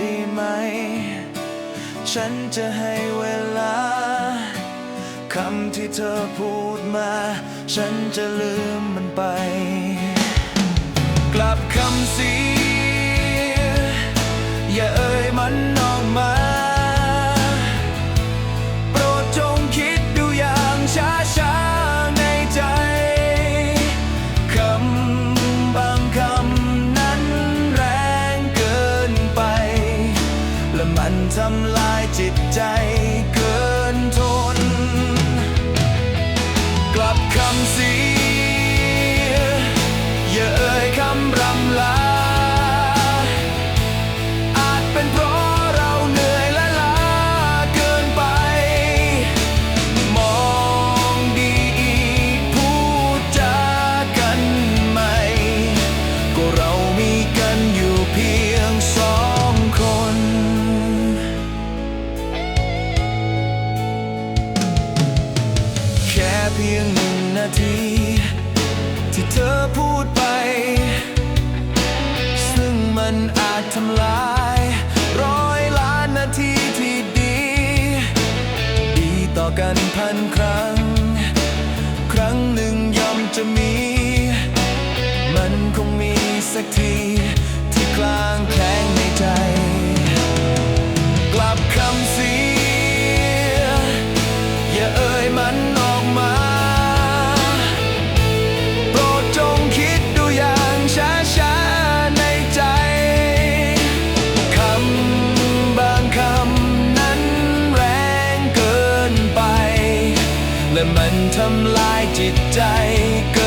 ดีไหม ฉันจะให้เวลา คำที่เธอพูดมา ฉันจะลืมมันไป กลับคำสี ที่เธอพูดไป ซึ่งมันอาจทำลาย ร้อยล้านนาทีที่ดี ดีต่อกันพันครั้ง ครั้งหนึ่งยอมจะมี มันคงมีสักที make